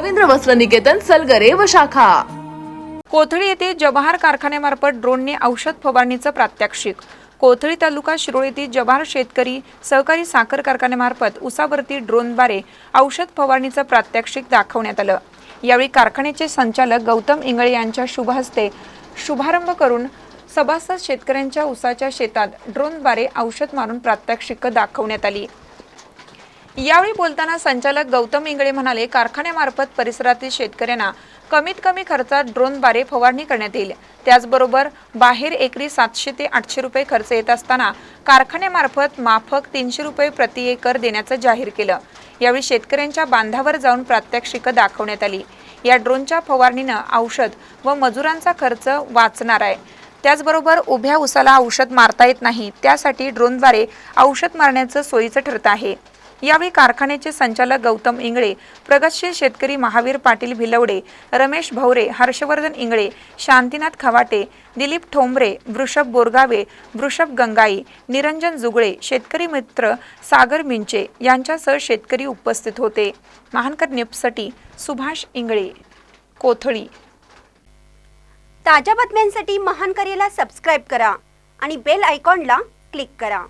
रवींद्र वस्त्र निकेतन सलगरे व शाखा. कोथळी येथे जवाहर कारखान्यामार्फत ड्रोनने औषध फवारणीचं प्रात्यक्षिक. कोथळी तालुका शिरोळ येथील जवाहर शेतकरी सहकारी साखर कारखान्यामार्फत उसावरती ड्रोनद्वारे औषध फवारणीचं प्रात्यक्षिक दाखवण्यात आलं. यावेळी कारखान्याचे संचालक गौतम इंगळे यांच्या शुभ हस्ते शुभारंभ करून सभासद शेतकऱ्यांच्या उसाच्या शेतात ड्रोनद्वारे औषध मारून प्रात्यक्षिक दाखवण्यात आली. यावेळी बोलताना संचालक गौतम इंगळे म्हणाले कारखान्यामार्फत परिसरातील शेतकऱ्यांना कमीत कमी खर्चात ड्रोनद्वारे फवारणी करण्यात येईल. त्याचबरोबर बाहेर एकरी सातशे ते आठशे रुपये खर्च येत असताना कारखान्यामार्फत माफक तीनशे रुपये प्रति एकर देण्याचं जाहीर केलं. यावेळी शेतकऱ्यांच्या बांधावर जाऊन प्रात्यक्षिकं दाखवण्यात आली. या ड्रोनच्या फवारणीनं औषध व मजुरांचा खर्च वाचणार आहे. त्याचबरोबर उभ्या उसाला औषध मारता येत नाही त्यासाठी ड्रोनद्वारे औषध मारण्याचं सोयीचं ठरतं आहे. यावेळी कारखान्याचे संचालक गौतम इंगळे प्रगतशील शेतकरी महावीर पाटील भिलवडे रमेश भवरे हर्षवर्धन इंगळे शांतीनाथ खवाटे दिलीप ठोंबरे वृषभ बोरगावे वृषभ गंगाई निरंजन जुगळे शेतकरी मित्र सागर मिंचे यांच्यासह शेतकरी उपस्थित होते. महानकर न्यूजसाठी सुभाष इंगळे कोथळी. ताज्या बातम्यांसाठी महानकरीला सबस्क्राईब करा आणि बेल आयकॉनला क्लिक करा.